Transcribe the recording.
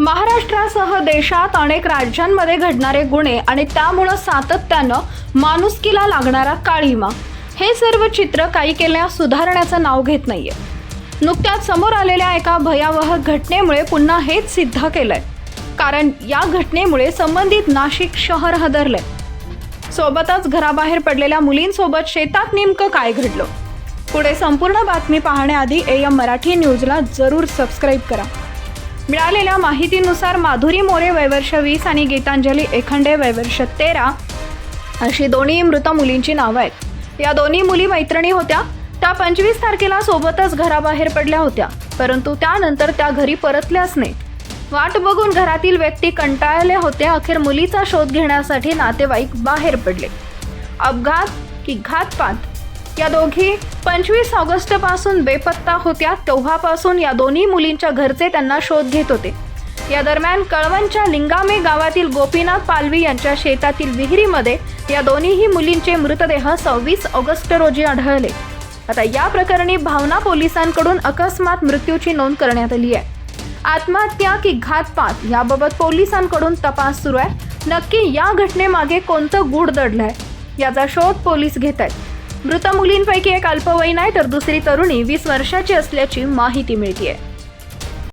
महाराष्ट्रासह देशात अनेक राज्यांमध्ये घडणारे गुन्हे आणि त्यामुळं सातत्यानं माणुसकीला लागणारा काळीमा. हे सर्व चित्र काही केल्या सुधारण्याचं नाव घेत नाहीये. नुकत्याच समोर आलेल्या एका भयावह घटनेमुळे पुन्हा हेच सिद्ध केलंय. कारण या घटनेमुळे संबंधित नाशिक शहर हदरलंय. सोबतच घराबाहेर पडलेल्या मुलींसोबत शेतात नेमकं काय घडलं? पुढे संपूर्ण बातमी पाहण्याआधी ए एम मराठी न्यूजला जरूर सबस्क्राईब करा. मिळालेल्या माहितीनुसार माधुरी मोरे वयवर्ष वीस आणि गीतांजली एखंडे वयवर्ष तेरा अशी दोन्ही मृत मुलींची नावं आहेत. या दोन्ही मुली मैत्रिणी होत्या. त्या पंचवीस तारखेला सोबतच घराबाहेर पडल्या होत्या. परंतु त्यानंतर त्या घरी परतल्याच नाहीत वाट बघून घरातील व्यक्ती कंटाळले होते. अखेर मुलीचा शोध घेण्यासाठी नातेवाईक बाहेर पडले. अपघात की घातपात या दोघी पंचवीस ऑगस्टपासून बेपत्ता होत्या. तेव्हापासून या दोन्ही मुलींच्या घरचे त्यांना शोध घेत होते. या दरम्यान कळवणच्या लिंगामे गावातील गोपीनाथ पालवी यांच्या शेतातील विहिरीमध्ये या दोन्हीही मुलींचे मृतदेह सव्वीस ऑगस्ट रोजी आढळले. आता या प्रकरणी भावना पोलिसांकडून अकस्मात मृत्यूची नोंद करण्यात आली आहे. आत्महत्या की घातपात याबाबत पोलिसांकडून तपास सुरू आहे. नक्की या घटनेमागे कोणतं गूढ दडलंय? याचा शोध पोलीस घेत आहेत. मृत मुलींपैकी एक अल्पवयीन आहे तर दुसरी तरुणी वीस वर्षाची असल्याची माहिती मिळतीये.